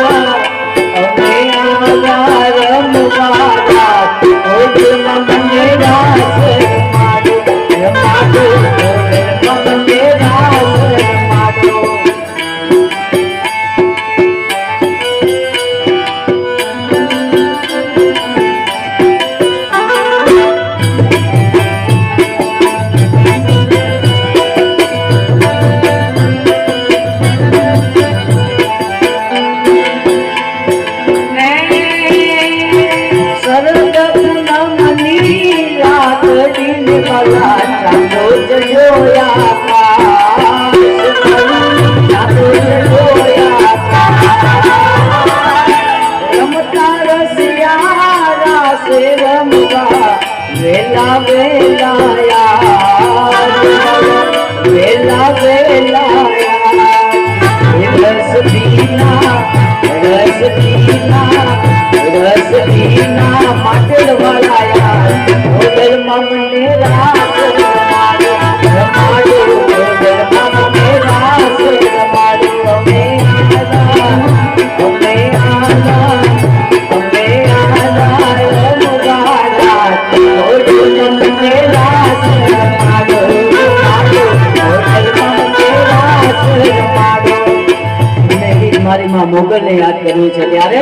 Yeah. મારી માં મોગલને યાદ કર્યું છે ત્યારે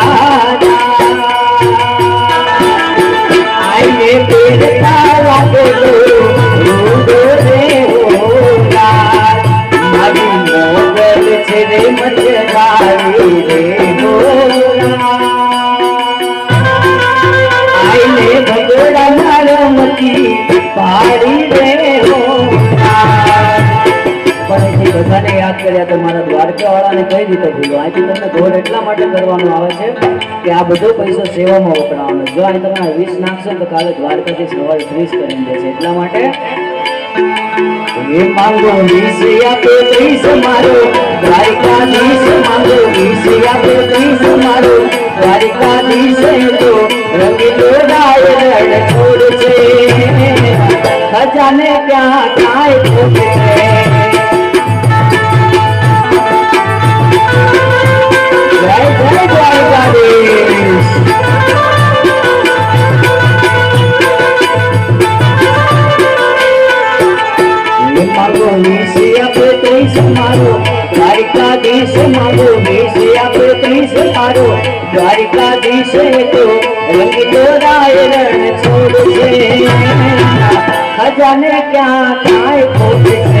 રે બધાને યાદ કર્યા તો મારા દ્વારકાવાળાને કઈ રીતે ભૂલો અહીંથી તમને ઘોડ એટલા માટે કરવાનો આવે છે કે આ બધો પૈસો સેવામાં વપરાવાનો. જો અહીં તમે વીસ નાખશો તો કાલે દ્વારકાથી સવારે ત્રીસ કરીને દેશે. એટલા માટે ખજાને ક્યાં છે દ્વારકાધીશ મારો વીસે આપે ત્રીસ મારો દ્વારિકાધીશ તો રંગ દોરાય રણ છોડ છે ખજાને ક્યાં કાય ખોટ? છે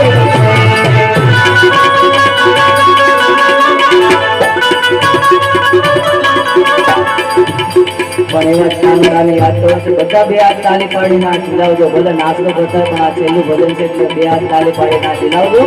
પણ એવા ચાંદડાને યાદ કરો બધા બે હાથ તાલી પાડી ના ચીલાવજો. ભલે નાસ્તો કરતા પણ આ છેલ્લું ભજન છે બે હાથ તાલી પાડી ના ચિલાવજો.